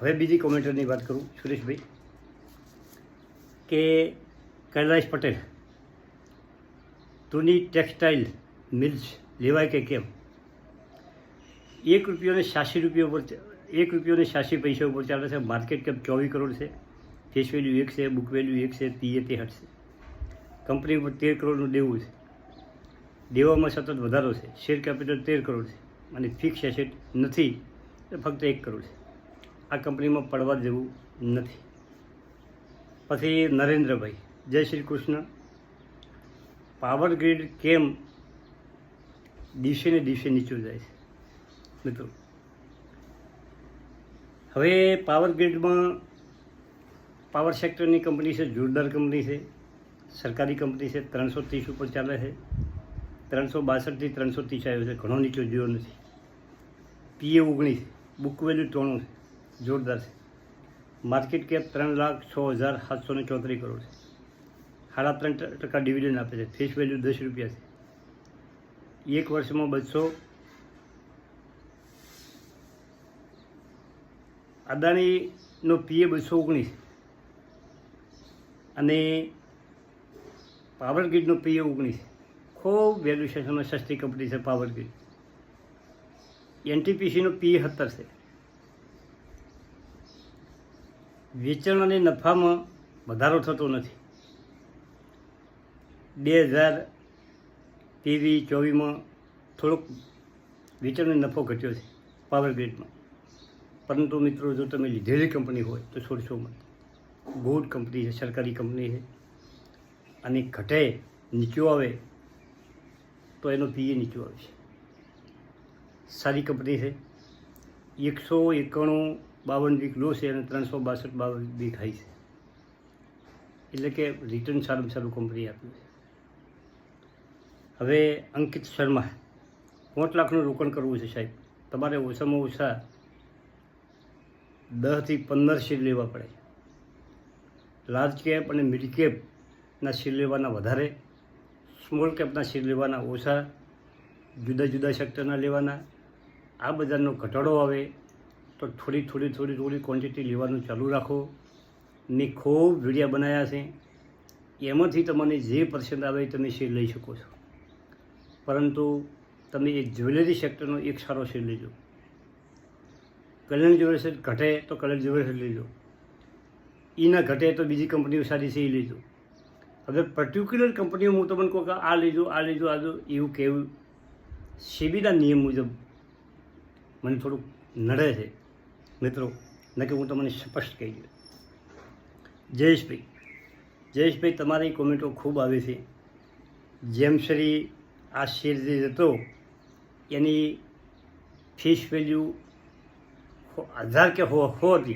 હવે બીજી કોમેન્ટરની વાત કરું, સુરેશભાઈ. કે કૈલાશ પટેલ, તુની ટેક્સટાઇલ મિલ્સ લેવાય કે કેમ? એક રૂપિયોને છ્યાસી રૂપિયા ઉપર એક રૂપિયોને છ્યાસી પૈસા ઉપર ચાલે છે, માર્કેટ કેપ ચોવીસ કરોડ છે, ફેસ વેલ્યુ એક છે, બુક વેલ્યુ એક છે, તીએ તે હટશે કંપની ઉપર તેર કરોડનું દેવું છે. દેવામાં સતત વધારો છે. શેર કેપિટલ તેર કરોડ છે. અને ફિક્સ એસેટ નથી, ફક્ત એક કરોડ છે. આ કંપનીમાં પડવા જેવું નથી. પછી નરેન્દ્રભાઈ, જય શ્રી કૃષ્ણ. પાવર ગ્રીડ કેમ દિવસે ને દિવસે નીચું જાય છે? મિત્રો, હવે પાવર ગ્રીડમાં પાવર સેક્ટરની કંપની છે, જોરદાર કંપની છે, સરકારી કંપની છે, ત્રણસો ત્રીસ ઉપર ચાલે છે, ત્રણસો બાસઠથી ત્રણસો ત્રીસ આવ્યો છે, ઘણો નીચો જોયો નથી. પીએ ઓગણીસ, બુક વેલ્યુ ત્રણું છે. જોરદાર છે. માર્કેટ કેપ ત્રણ લાખ છ હજાર સાતસો ને ચોત્રીસ કરોડ છે. સાડા ત્રણ ટકા ડિવિડન્ડ આપે છે. ફેસ વેલ્યુ દસ રૂપિયા છે. એક વર્ષમાં બસો અદાણીનો પીએ બસો ઓગણીસ. અને પાવર ગ્રીડનો પીએ ઓગણીસ. ખૂબ વેલ્યુએશનમાં સસ્તી કંપની છે પાવર ગ્રીડ એનટીપીસીનો પીએ સત્તર છે. વેચાણ અને નફામાં વધારો થતો નથી. બે હજાર તેવી ચોવીસમાં થોડોક વેચાણ અને નફો ઘટ્યો છે પાવર ગ્રીડમાં પરંતુ મિત્રો, જો તમે લીધેલી કંપની હોય તો છોડશો મત. ગુડ કંપની છે, સરકારી કંપની છે. અને ઘટે, નીચું આવે, તો એનો પીએ નીચું છે. સારી કંપની છે. એકસો એકાણું બાવન વીક લો છે અને ત્રણસો બાસઠ બાવન વીક હાઈ છે. એટલે કે રિટર્ન સારું સારું કંપની આપ્યું છે. હવે અંકિત શર્મા, પાંચ લાખનું રોકાણ કરવું છે સાહેબ. તમારે ઓછામાં ઓછા દસથી પંદર શેર લેવા પડે. લાર્જ કેપ અને મિડ કેપના શેર લેવાના વધારે સ્મોલ કેપના શેર લેવાના ઓછા, જુદા જુદા સેક્ટરના લેવાના. આ બજારનો ઘટાડો આવે તો થોડી થોડી થોડી થોડી ક્વોન્ટિટી લેવાનું ચાલુ રાખો. ને ખૂબ વિડીયા બનાવ્યા છે. એમાંથી તમને જે પર્સન્ટ આવે એ તમે શેર લઈ શકો છો. પરંતુ તમે એક જ્વેલરી સેક્ટરનો એક સારો શેર લેજો. કલ્યાણ જ્વેલર્સ ઘટે તો કલ્યાણ જ્વેલર્સ લેજો. એ ના ઘટે તો બીજી કંપનીઓ સારી છે એ લેજો. હવે પર્ટિક્યુલર કંપનીઓ હું તમને કહું કે આ લેજો આ લેજો, આ એવું કહેવું સેબીના નિયમ મુજબ. મને થોડુંક નડે છે. મિત્રો, નકે હું તમને સ્પષ્ટ કહી દઉં. જયેશભાઈ જયેશભાઈ, તમારી કોમેન્ટો ખૂબ આવી છે. જેમસરી આ શેર હતો, એની ફીસ વેલ્યુ હજાર કે હો હતી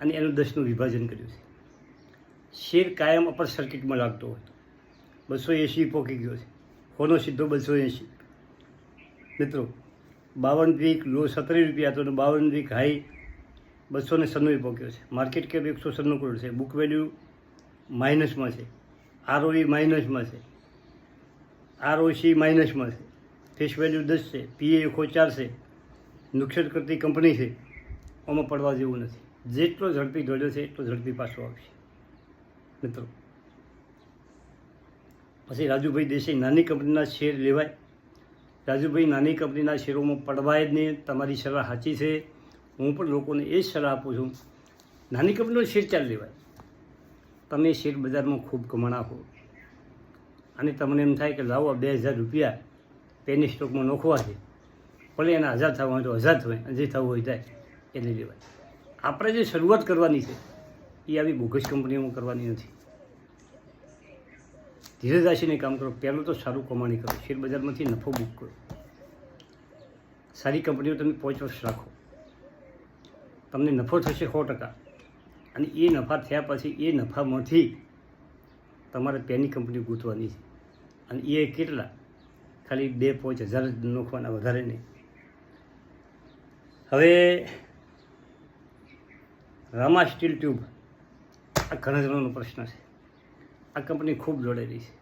અને એનું દસનું વિભાજન કર્યું છે. શેર કાયમ અપર સર્કિટમાં લાગતો હોય. બસો એંસી પોકી ગયો છે. હોનો સીધો બસો એંસી મિત્રો બાવન વીક લો સત્તરી રૂપિયા હતો બાવન વીક હાઈ બસો ને સન્નુએ પહોંચ્યો છે. માર્કેટ કેપ એકસો સન્નું કરોડ છે. બુક વેલ્યુ માઇનસમાં છે. આરઓઈ માઇનસમાં છે. આરઓસી માઇનસમાં છે. ફેસ વેલ્યુ દસ છે. પીએ એકો ચાર છે. નુકસાન કરતી કંપની છે. આમાં પડવા જેવું નથી. જેટલો ઝડપી દોડ્યો છે, એટલો ઝડપી પાછો આવશે. મિત્રો, પછી રાજુભાઈ દેસાઈ નાની કંપનીના શેર લેવાય. રાજુભાઈ, નાની કંપનીના શેરોમાં પડવાય જ નહીં. તમારી સલાહ સાચી છે. હું પણ લોકોને એ જ સલાહ આપું છું. નાની કંપનીનો શેર ચાલ લેવાય? તમે શેર બજારમાં ખૂબ કમાણાખો અને તમને એમ થાય કે લાવો બે હજાર રૂપિયા પેની સ્ટોકમાં નોખવા છે. ભલે એના હજાર થવા હોય તો હજાર થવાય જે થવું હોય થાય એને લેવાય. આપણે જે શરૂઆત કરવાની છે, એ આવી બોગસ કંપનીઓમાં કરવાની નથી. ધીરે રાશિને કામ કરો. પહેલું તો સારું કમાણી કરો. શેર બજારમાંથી નફો બુક કરો. સારી કંપનીઓ તમે પાંચ વર્ષ રાખો. તમને નફો થશે સો ટકા. અને એ નફા થયા પછી એ નફામાંથી તમારે પેની કંપની ગૂંથવાની છે. અને એ કેટલા? ખાલી બે પાંચ હજાર જ નોખવાના વધારે નહીં. હવે રામા સ્ટીલ ટ્યુબ. આ ઘણા જણાનો પ્રશ્ન છે. આ કંપની ખૂબ જોડેલી છે.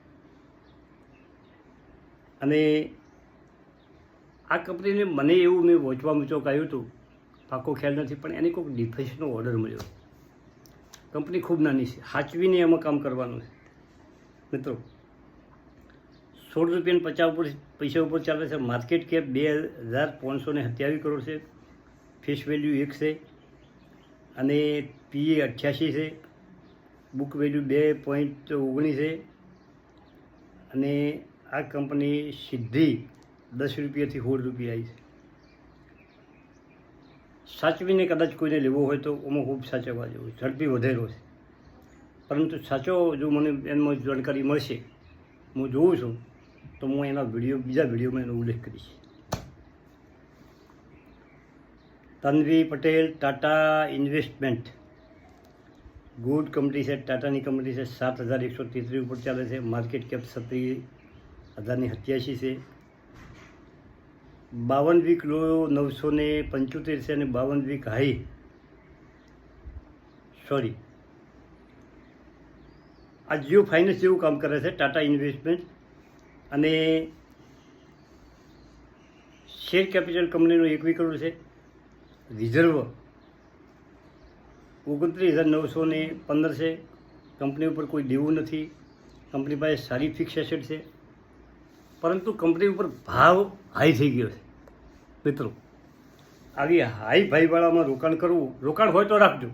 અને આ કંપનીને મને એવું મેં વોચવા મૂચો કહ્યું હતું, પાકો ખ્યાલ નથી, પણ એને કોઈક ડિફેન્સનો ઓર્ડર મળ્યો. કંપની ખૂબ નાની છે સાચવીને એમાં કામ કરવાનું છે. મિત્રો, સોળ રૂપિયાને પચાસ ઉપર, પૈસા ઉપર ચાલે છે, માર્કેટ કેપ બે હજાર પાંચસો ને સત્યાવીસ કરોડ છે ફેસ વેલ્યુ એક છે, અને પીએ અઠ્યાસી છે બુક વેલ્યુ બે પોઈન્ટ ઓગણીસ અને આ કંપની સીધી દસ રૂપિયાથી સોળ રૂપિયા આવી છે. સાચવીને કદાચ કોઈને લેવો હોય તો એમાં ખૂબ સાચવવા જેવું ઝડપી વધેરો છે. પરંતુ સાચો જો મને એમાં જાણકારી મળશે, હું જોઉં છું, તો હું એના વીડિયો, બીજા વિડીયોમાં એનો ઉલ્લેખ કરીશ. Tanvi Patel, Tata investment. Good company છે, ટાટાની કંપની છે, સાત હજાર એકસો તેત્રીસ ઉપર ચાલે છે. માર્કેટ કેપ સત્રીસ હજારની સત્યાસી છે. બાવન વીક લો નવસો ને પંચોતેર છે અને બાવન વીક હાઈ. સોરી આ જીઓ ફાઇનાન્સ જેવું કામ કરે છે, ટાટા ઇન્વેસ્ટમેન્ટ. અને શેર કેપિટલ કંપનીનો એકવી કરોડ છે, રિઝર્વ. ઓગણત્રીસ હજાર નવસો ને પંદર છે. કંપની ઉપર કોઈ દેવું નથી. કંપની પાસે સારી ફિક્સ એસેટ છે. પરંતુ કંપની ઉપર ભાવ હાઈ થઈ ગયો છે. મિત્રો, આવી હાઈ ભાઈવાળામાં રોકાણ કરવું, રોકાણ હોય તો રાખજો.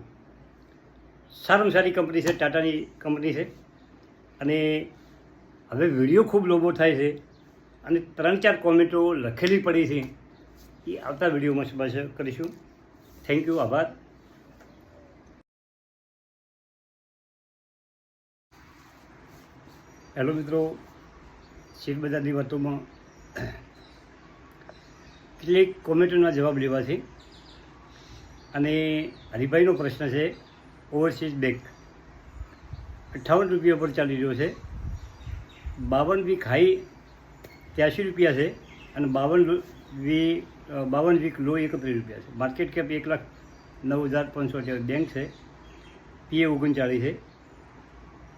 સારામાં સારી કંપની છે, ટાટાની કંપની છે. અને હવે વીડિયો ખૂબ લોબો થાય છે. અને ત્રણ ચાર કોમેન્ટો લખેલી પડી છે. એ આવતા વિડીયોમાં સમાચાર કરીશું. થેન્ક યુ આભાર. હેલો મિત્રો, શેર બજારની વાતોમાં કેટલીક કોમેન્ટોના જવાબ લેવા છે. અને હરિભાઈનો પ્રશ્ન છે, ઓવરસીઝ બેંક અઠ્ઠાવન રૂપિયા પર ચાલી રહ્યો છે. બાવન વીક હાઈ ત્યાંસી રૂપિયા છે અને બાવન વી બાવન વીક લો એકત્રીસ રૂપિયા છે. માર્કેટ કેપ એક લાખ નવ હજાર પાંચસો અઠ્યાવીસ બેંક છે. પીએ ઓગણચાળીસ છે.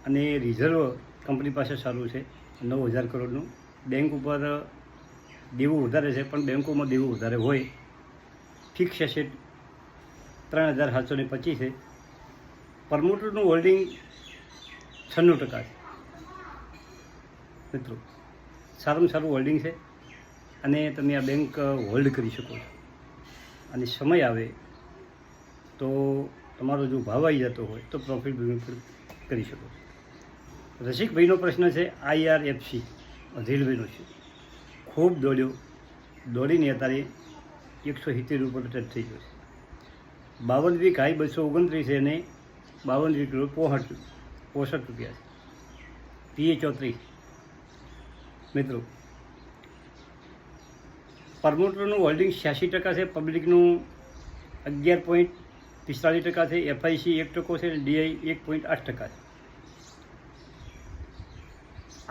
અને રિઝર્વ કંપની પાસે સારું છે. નવ હજાર કરોડનું. બેંક ઉપર દેવું વધારે છે, પણ બેંકોમાં દેવું વધારે હોય. ફિક્સ એસેટ ત્રણ હજાર સાતસો ને પચીસ છે. પ્રમોટરનું હોલ્ડિંગ છન્નું ટકા છે. મિત્રો, સારામાં સારું હોલ્ડિંગ છે અને તમે આ બેંક હોલ્ડ કરી શકો છો. અને સમય આવે તો તમારો જો ભાવ આવી જતો હોય તો પ્રોફિટ બેનિફિટ કરી શકો છો. રસિકભાઈનો પ્રશ્ન છે આઈઆરએફસી રેલવેનો છે. ખૂબ દોડ્યો. દોડીને અત્યારે એકસો સિત્તેર ઉપર ટચ થઈ ગયો છે. બાવન વીક હાઈ બસો ઓગણત્રીસ અને બાવન વીક પોસઠ પોસઠ રૂપિયા છે. પીએ ચોત્રીસ. મિત્રો, પ્રમોટરનું હોલ્ડિંગ છ્યાસી ટકા છે પબ્લિકનું અગિયાર પોઈન્ટ પિસ્તાલીસ ટકા છે એફઆઈસી એક ટકો છે ડીઆઈ એક પોઈન્ટ આઠ ટકા છે.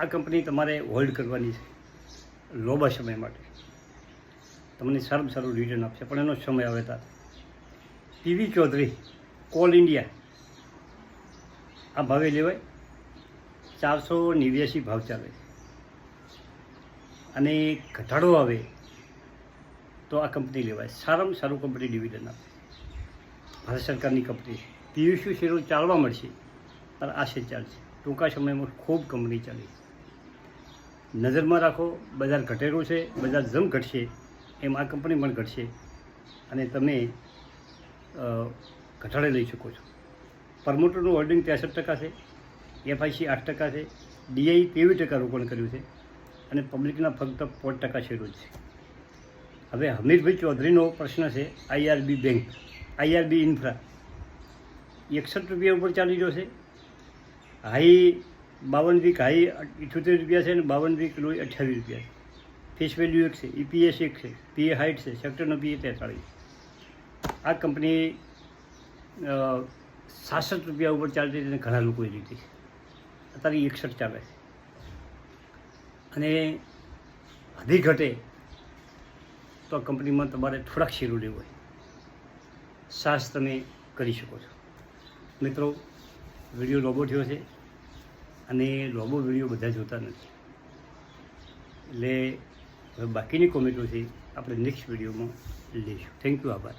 આ કંપની તમારે હોલ્ડ કરવાની છે લોબા સમય માટે. તમને સારું સારું રિટર્ન આપશે, પણ એનો સમય આવે તા પીવી ચૌધરી, કોલ ઇન્ડિયા. આ ભાવે લેવાય ચારસો નેવ્યાસી ભાવ ચાલે અને ઘટાડો આવે તો આ કંપની લેવાય. સારામાં સારું કંપની ડિવિડન્ડ આપે. ભારત સરકારની કંપની છે. પીયુષી શેરો ચાલવા મળશે, પણ આ છે ચાલશે. ટૂંકા સમયમાં ખૂબ કંપની ચાલી નજરમાં રાખો, બજાર ઘટેલું છે, બજાર જેમ ઘટશે, એમ આ કંપની પણ ઘટશે. અને તમે ઘટાડે લઈ શકો છો. પ્રમોટરનું હોલ્ડિંગ ત્રેસઠ ટકા છે, એફઆઈસી આઠ ટકા છે, ડીઆઈ તેવી ટકા રોકાણ કર્યું છે, અને પબ્લિકના ફક્ત પાંચ ટકા શેરો છે. હવે હમીરભાઈ ચૌધરીનો પ્રશ્ન છે, આઈઆરબી બેંક, આઈઆરબી ઇન્ફ્રા. એકસઠ રૂપિયા ઉપર ચાલી રહ્યો છે. હાઈ બાવન વીક હાઈ ઇઠ્યોતેર રૂપિયા છે અને બાવન વીક લો અઠ્યાવીસ રૂપિયા છે. ફેસ વેલ્યુ એક છે ઈપીએસ એક છે પીએ હાઇટ છે સેક્ટરનો પીએ તેતાળીસ. આ કંપની સાસઠ રૂપિયા ઉપર ચાલતી હતી અને ઘણા લોકોએ લીધી છે. અત્યારે એકસઠ ચાલે છે. અને હજી ઘટે તો આ કંપનીમાં તમારે થોડાક શેરો લેવો હોય. સાસ તમે કરી શકો છો. મિત્રો, વીડિયો લોબો થયો છે. અને લોબો વીડિયો બધા જોતા નથી. એટલે હવે બાકીની કોમેન્ટો છે આપણે નેક્સ્ટ વિડીયોમાં લઈશું. થેન્ક યુ આભાર.